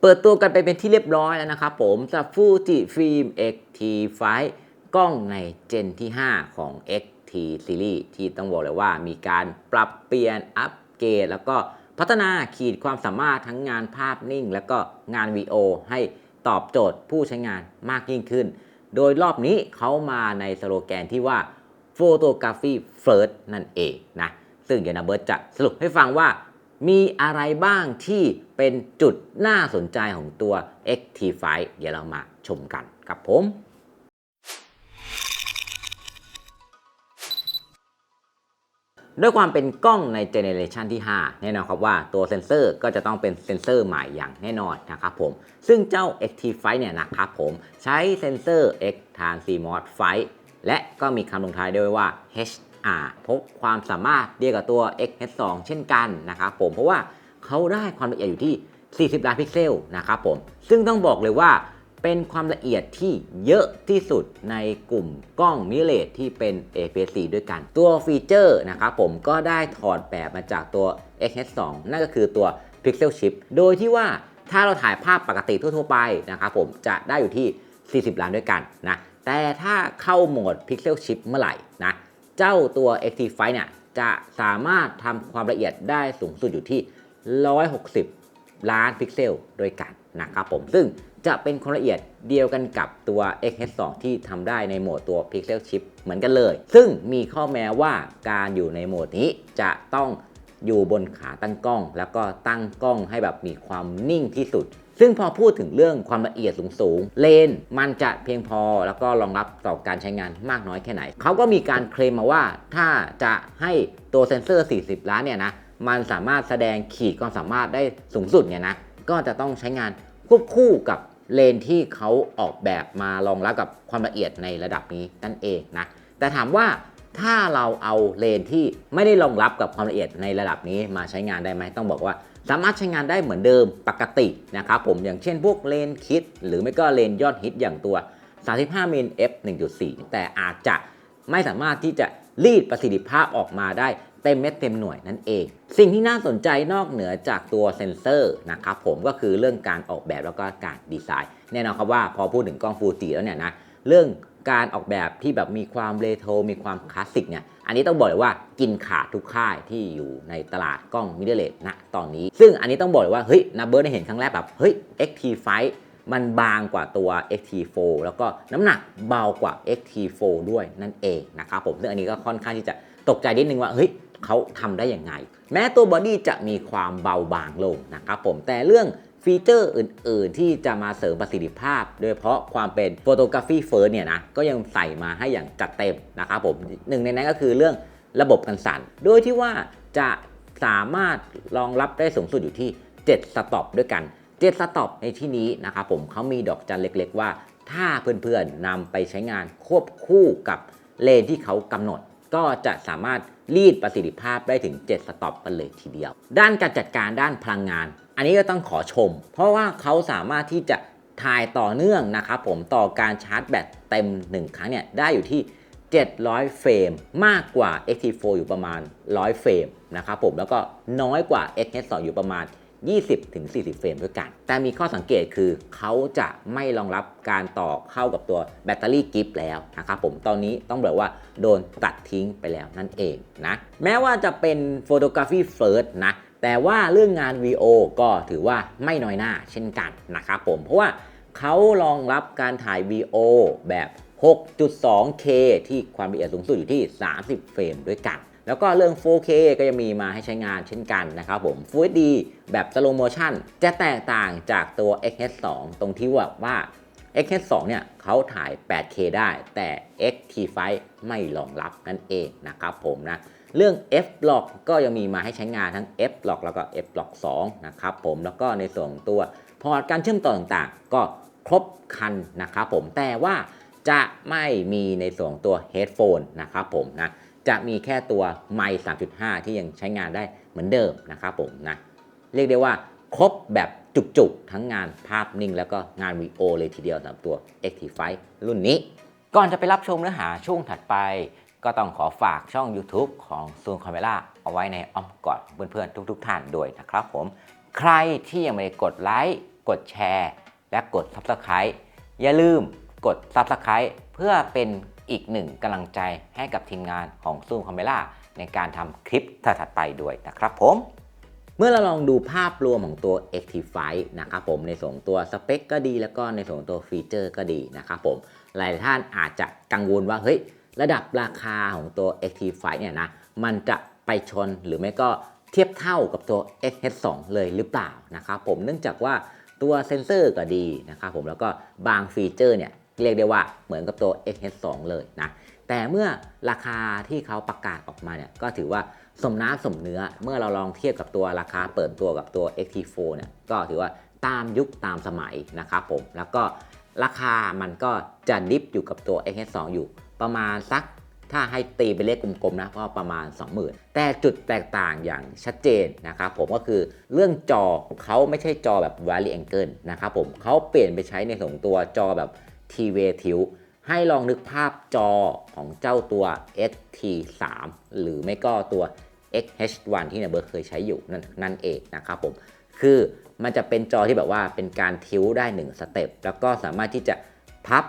เปิดตัวกันไปเป็นที่เรียบร้อยแล้วนะครับผมสำหรับฟูจิฟิล์ม XT5 กล้องในเจนที่ 5 ของ XT Series ที่ต้องบอกเลยว่ามีการปรับเปลี่ยนอัปเกรดแล้วก็พัฒนาขีดความสามารถทั้งงานภาพนิ่ง แล้วก็งานวีโอให้ตอบโจทย์ผู้ใช้งานมากยิ่งขึ้น โดยรอบนี้เขามาในสโลแกนที่ว่า Photography First นั่นเองนะ ซึ่งเดี๋ยวนะเบิร์ตจะสรุปให้ฟังว่า มีอะไรบ้างที่เป็นจุดน่าสนใจของตัว XT5 เดี๋ยวเรามาชมกันครับผมด้วยความเป็นกล้องในเจเนเรชันที่ 5 แน่นอนครับว่าตัวเซนเซอร์ก็จะต้องเป็นเซนเซอร์ใหม่อย่างแน่นอนนะครับผม ซึ่งเจ้า XT5 เนี่ยนะครับผมใช้เซนเซอร์ X Transmod 5และก็มีคำลงท้ายด้วยว่า H HR พบความสามารถเดียวกับตัว XH2 เช่นกันนะครับผมเพราะว่าเขาได้ความละเอียดอยู่ที่ 40 ล้านพิกเซลนะครับผมซึ่งต้องบอกเลยว่าเป็นความละเอียดที่เยอะที่สุดในกลุ่มกล้องมิเลตที่เป็น APS-C ด้วยกัน ตัวฟีเจอร์นะครับผมก็ได้ถอดแบบมาจากตัว XH2 นั่นก็คือตัว Pixel Chip โดยที่ว่าถ้าเราถ่ายภาพปกติทั่วๆไปนะครับผมจะได้อยู่ที่ 40 ล้านด้วยกันนะแต่ถ้าเข้าโหมด Pixel Chip เมื่อไหร่นะ เจ้าตัว XT5 เนี่ยจะสามารถทำความละเอียดได้สูงสุดอยู่ที่ 160 ล้านพิกเซลด้วยกันนะครับผมซึ่งจะเป็นความละเอียดเดียวกันกับตัว XH2 ที่ทำได้ในโหมดตัว Pixel Chip เหมือนกันเลย ซึ่งมีข้อแม้ว่าการอยู่ในโหมดนี้จะต้องอยู่บนขาตั้งกล้อง แล้วก็ตั้งกล้องให้แบบมีความนิ่งที่สุด ซึ่งพอพูดถึงเรื่องความละเอียดสูงๆเลนมันจะเพียงพอแล้วก็รองรับต่อการใช้งานมากน้อยแค่ไหน เขาก็มีการเคลมมาว่าถ้าจะให้ตัวเซนเซอร์ 40 ล้านเนี่ยนะมันสามารถแสดงขีดความสามารถได้สูงสุดเนี่ยนะก็จะต้องใช้งานควบคู่กับเลนที่เขาออกแบบมารองรับกับความละเอียดในระดับนี้นั่นเองนะแต่ถามว่าถ้าเราเอาเลนที่ไม่ได้รองรับกับความละเอียดในระดับนี้มาใช้งานได้ไหมต้องบอกว่า สามารถใช้งานได้เหมือนเดิมปกตินะครับผมอย่างเช่นพวกเลนคิด หรือไม่ก็เลนยอดฮิตอย่างตัว 35มิล f 1.4 แต่อาจจะไม่สามารถที่จะรีดประสิทธิภาพออกมาได้เต็มเม็ดเต็มหน่วยนั่นเอง สิ่งที่น่าสนใจนอกเหนือจากตัวเซนเซอร์นะครับผมก็คือเรื่องการออกแบบแล้วก็การดีไซน์ แน่นอนครับว่าพอพูดถึงกล้องฟูจิแล้วเนี่ยนะเรื่อง การออกแบบที่แบบมีความเรโทรมีความคลาสสิกเนี่ย อันนี้ต้องบอกเลยว่ากินขาดทุกค่ายที่อยู่ในตลาดกล้องมิเดเลตณตอนนี้ ซึ่งอันนี้ต้องบอกเลยว่า เฮ้ยนาเบิร์ดได้เห็นครั้งแรกแบบ เฮ้ย XT5 มันบางกว่าตัว XT4 แล้วก็น้ำหนักเบากว่า XT4 ด้วยนั่นเองนะครับผม ซึ่งอันนี้ก็ค่อนข้างที่จะตกใจนิดนึงว่า เฮ้ยเขาทำได้ยังไง แม้ตัวบอดี้จะมีความเบาบางลงนะครับผม แต่เรื่อง ฟีเจอร์อื่น ๆ ที่จะมาเสริมประสิทธิภาพ โดยเฉพาะความเป็น Photography First เนี่ยนะก็ยังใส่มาให้อย่างจัดเต็มนะครับผมหนึ่งในนั้นก็คือเรื่องระบบกันสั่น โดยที่ว่าจะสามารถรองรับได้สูงสุดอยู่ที่ 7 สต็อปด้วยกัน 7 สต็อปในที่นี้นะครับผมเขามีดอกจันเล็ก ๆ ว่าถ้าเพื่อน ๆนำไปใช้งานควบคู่กับเลนที่เขากำหนด ก็จะสามารถรีดประสิทธิภาพได้ถึง 7 สต็อปกันเลยทีเดียว ด้านการจัดการด้านพลังงาน อันนี้ก็ต้องขอชม เพราะว่าเขาสามารถที่จะถ่ายต่อเนื่องนะครับผมต่อการชาร์จแบตเต็ม 1 ครั้งเนี่ยได้อยู่ที่ 700 เฟรม มากกว่า XT4 อยู่ประมาณ 100 เฟรมนะครับผมแล้วก็น้อยกว่า XH2 อยู่ประมาณ 20-40 เฟรมด้วยกัน แต่มีข้อสังเกตคือเขาจะไม่รองรับการต่อเข้ากับตัวแบตเตอรี่กิฟต์แล้วนะครับผมตอนนี้ต้องบอกว่าโดนตัดทิ้งไปแล้วนั่นเองนะแม้ว่าจะเป็น Photography First นะ แต่ว่าเรื่องงาน VO ก็ถือว่าไม่น้อยหน้าเช่นกันนะครับผม เพราะว่าเขารองรับการถ่าย VO แบบ 6.2K ที่ความละเอียดสูงสุดอยู่ที่ 30 เฟรมด้วยกัน แล้วก็เรื่อง 4K ก็จะมีมาให้ใช้งานเช่นกันนะครับผม Full HD แบบ Slow Motion จะแตกต่างจากตัว XH2 ตรงที่ว่าว่า XH2 เนี่ยเขาถ่าย 8K ได้แต่ XT5 ไม่รองรับนั่นเองนะครับผมนะ เรื่อง F-Block ก็ยังมีมาให้ใช้งานทั้ง F-Block แล้วก็ F-Block 2นะครับผมแล้วก็ในส่วนตัวพอร์ตการเชื่อมต่อต่างๆ ก็ครบครันนะครับผมแต่ว่าจะไม่มีในส่วนตัว Headphone นะครับผมนะจะมีแค่ตัวไมค์3.5 ที่ยังใช้งานได้เหมือนเดิมนะครับผมนะเรียกได้ว่าครบแบบจุกๆ ทั้งงานภาพนิ่ง แล้วก็งานวีโอเลยทีเดียวสำหรับตัว X-T5 รุ่นนี้ ก่อนจะไปรับชมเนื้อหาช่วงถัดไป ก็ต้องขอฝากช่อง YouTube ของ Zoom Camera เอาไว้ในอ้อมกอดเพื่อนๆ ทุก ๆ ท่านด้วยนะครับผม ใครที่ยังไม่ได้กดไลค์ กดแชร์ และกด Subscribe อย่าลืมกด Subscribe เพื่อเป็นอีกหนึ่งกำลังใจให้กับทีมงานของ Zoom Camera ในการทำคลิปถัดๆไปด้วยนะครับผม เมื่อเราลองดูภาพรวมของตัว Actify นะครับผมในส่วนตัวสเปคก็ดีแล้วก็ในส่วนตัวฟีเจอร์ก็ดีนะครับผม หลายท่านอาจจะกังวลว่าเฮ้ย ระดับราคาของตัว Actify เนี่ยนะมันจะไปชนหรือไม่ก็เทียบเท่ากับตัว XH2 เลยหรือเปล่านะครับผมเนื่องจากว่าตัวเซนเซอร์ก็ดีนะครับผมแล้วก็บางฟีเจอร์เนี่ยเรียกได้ว่าเหมือนกับตัว XH2 เลยนะแต่เมื่อราคาที่เขาประกาศออกมาเนี่ยก็ถือว่าสมน้ำสมเนื้อเมื่อเราลองเทียบกับตัวราคาเปิดตัวกับตัว XT4 เนี่ยก็ถือว่าตามยุคตามสมัยนะครับผมแล้วก็ราคามันก็จะดิฟอยู่กับตัว XT2 อยู่ ประมาณสักถ้าให้ตีเป็นเลขกลมๆนะก็ประมาณ 20,000 แต่จุดแตกต่างอย่างชัดเจนนะครับผมก็คือเรื่องจอเขาไม่ใช่จอแบบ Valley Angle นะครับผมเขาเปลี่ยนไปใช้ในส่วนของตัวจอแบบ TV Tilt ให้ลองนึกภาพจอของเจ้าตัว XT3 หรือไม่ก็ตัว XH1 ที่เนเบิร์เคยใช้อยู่นั่นนั่นเองนะครับผมคือมันจะเป็นจอที่แบบว่าเป็นการทิวได้1สเต็ปแล้วก็สามารถที่จะพับ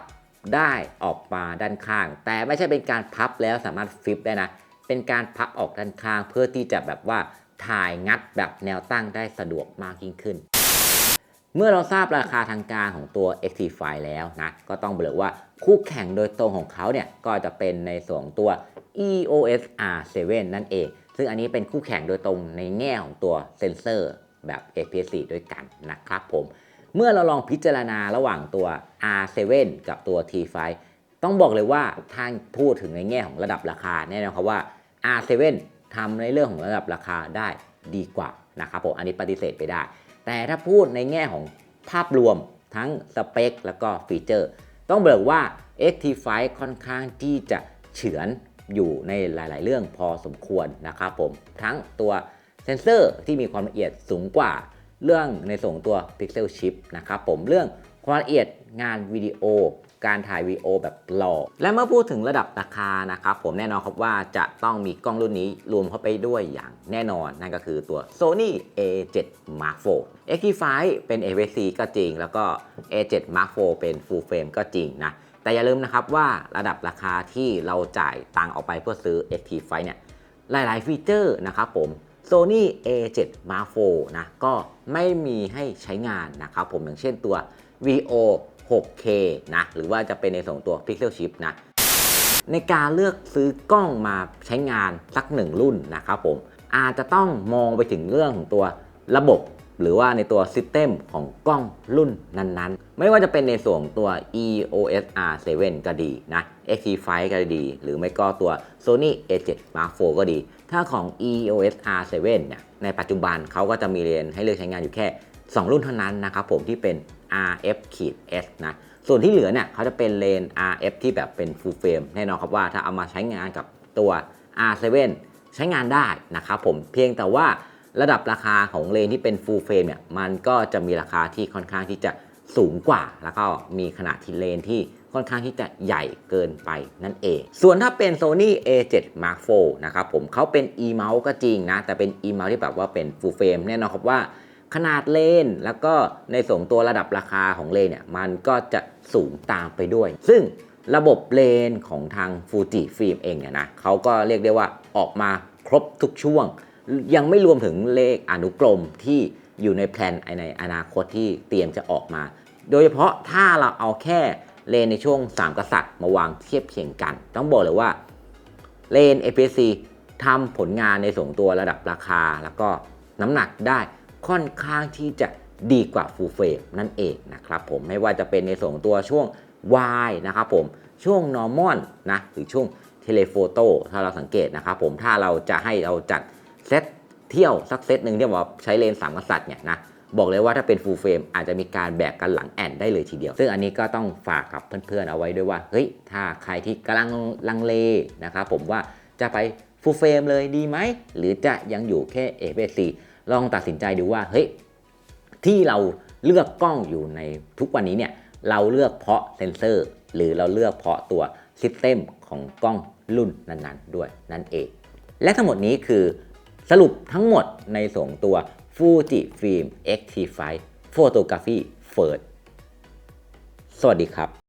ได้ออกมาด้านข้าง แต่ไม่ใช่เป็นการพับแล้วสามารถฟลิปได้นะ เป็นการพับออกด้านข้าง เพื่อที่จะแบบว่าถ่ายงัดแบบแนวตั้งได้สะดวกมากยิ่งขึ้น เมื่อเราทราบราคาทางการของตัว Actify แล้วนะ ก็ต้องบอกเลยว่าคู่แข่งโดยตรงของเขาเนี่ย ก็จะเป็นในส่วนตัว EOS R7 นั่นเอง ซึ่งอันนี้เป็นคู่แข่งโดยตรงในแง่ของตัวเซนเซอร์แบบ APS-C ด้วยกันนะครับผม เมื่อเราลองพิจารณาระหว่างตัว R7 กับตัว T5 ต้องบอกเลยว่าถ้าพูดถึงในแง่ของระดับราคาแน่นอนครับว่า R7 ทำในเรื่องของระดับราคาได้ดีกว่านะครับผมอันนี้ปฏิเสธไปได้ แต่ถ้าพูดในแง่ของภาพรวมทั้งสเปคแล้วก็ฟีเจอร์ ต้องบอกว่า Active ค่อนข้างที่จะเฉือนอยู่ในหลาย ๆ เรื่องพอสมควรนะครับผมทั้งตัวเซนเซอร์ที่มีความละเอียดสูงกว่า เรื่องในส่วนของตัว Pixel Chip นะครับผมเรื่องความละเอียดงานวิดีโอ การถ่ายวีดีโอแบบหล่อและเมื่อพูดถึงระดับราคานะครับผมแน่นอนครับว่าจะต้องมีกล้องรุ่นนี้รวมเข้าไปด้วยอย่างแน่นอน นั่นก็คือตัว Sony A7 Mark IV X5 เป็น APS-C ก็จริง แล้วก็ A7 Mark IV เป็น Full Frame ก็จริงนะ แต่อย่าลืมนะครับว่าระดับราคาที่เราจ่ายตังออกไปเพื่อซื้อ X5 เนี่ยหลาย ๆ ฟีเจอร์นะครับผม Sony A7 Mark IV นะก็ไม่มีให้ใช้งานนะครับผมอย่างเช่นตัว VO 6K นะหรือว่าจะเป็นในส่วนของตัว Pixel Chip นะในการเลือกซื้อกล้องมาใช้งานสักหนึ่งรุ่นนะครับผมอาจจะต้องมองไปถึงเรื่องของตัวระบบ หรือว่าในตัวซิสเต็มของกล้องรุ่นนั้นๆ ไม่ว่าจะเป็นในส่วนตัว EOS R7 ก็ดีนะ X5 ก็ดี หรือไม่ก็ตัว Sony A7 Mark IV ก็ดี ถ้าของ EOS R7 เนี่ยในปัจจุบันเขาก็จะมีเลนให้เลือกใช้งานอยู่แค่ 2 รุ่นเท่านั้นนะครับผมที่เป็น RF-S นะส่วนที่เหลือเนี่ยเขาจะเป็นเลน RF ที่แบบเป็น full frame แน่นอนครับว่าถ้าเอามาใช้งานกับตัว R7 ใช้งานได้นะครับผมเพียงแต่ว่าระดับราคาของเลนที่เป็น full frame เนี่ยมันก็จะมีราคาที่ค่อนข้างที่จะสูงกว่า แล้วก็มีขนาดที่เลนที่ ค่อนข้างที่จะใหญ่เกินไปนั่นเอง ส่วนถ้าเป็น Sony A7 Mark IV นะครับผมเขาเป็น e-mouse ก็จริงนะ แต่เป็น e-mouse ที่แบบว่าเป็น full frame แน่นอนครับว่าขนาดเลนแล้วก็ในส่วนตัวระดับราคาของเลนเนี่ยมันก็จะสูงตามไปด้วย ซึ่งระบบเลนของทางฟูจิฟิล์มเองเนี่ยนะเขาก็เรียกได้ว่าออกมาครบทุกช่วง ยังไม่รวมถึงเลขอนุกรมที่อยู่ในแพลนในอนาคตที่เตรียมจะออกมา โดยเฉพาะถ้าเราเอาแค่ เลนในช่วง 3 กษัตริย์มาวางเทียบเคียงกัน ต้องบอกเลยว่าเลน APS-C ทำผลงานในส่วนตัวระดับราคา แล้วก็น้ำหนักได้ค่อนข้างที่จะดีกว่า Full Frame นั่นเองนะครับผมไม่ว่าจะเป็นในส่วนตัวช่วง Y นะครับผมช่วง Normal นะหรือช่วง Telephoto ถ้าเราสังเกตนะครับผมถ้าเราจะให้เราจัดเซตเที่ยวสักเซตหนึ่งที่ว่าใช้เลนส์สามกษัตริย์เนี่ยนะ บอกเลยว่าถ้าเป็น Full Frame อาจจะมีการแบกกันหลังแอนได้เลยทีเดียว ซึ่งอันนี้ก็ต้องฝากกับเพื่อนๆเอาไว้ด้วยว่าเฮ้ยถ้าใครที่กำลังลังเลนะครับผมว่าจะไป Full Frame เลยดีไหมหรือจะยังอยู่แค่ APS-C ลองตัดสินใจดูว่าเฮ้ยที่เราเลือกกล้องอยู่ในทุกวันนี้เนี่ยเราเลือกเพราะเซนเซอร์ หรือเราเลือกเพราะตัวซิสเต็มของกล้องรุ่นนั้นๆ ด้วยนั่นเอง และทั้งหมดนี้คือสรุปทั้งหมดในส่วนตัว ฟูจิฟิล์มเอ็กทีไฟโฟโตกราฟีเฟิร์สสวัสดีครับ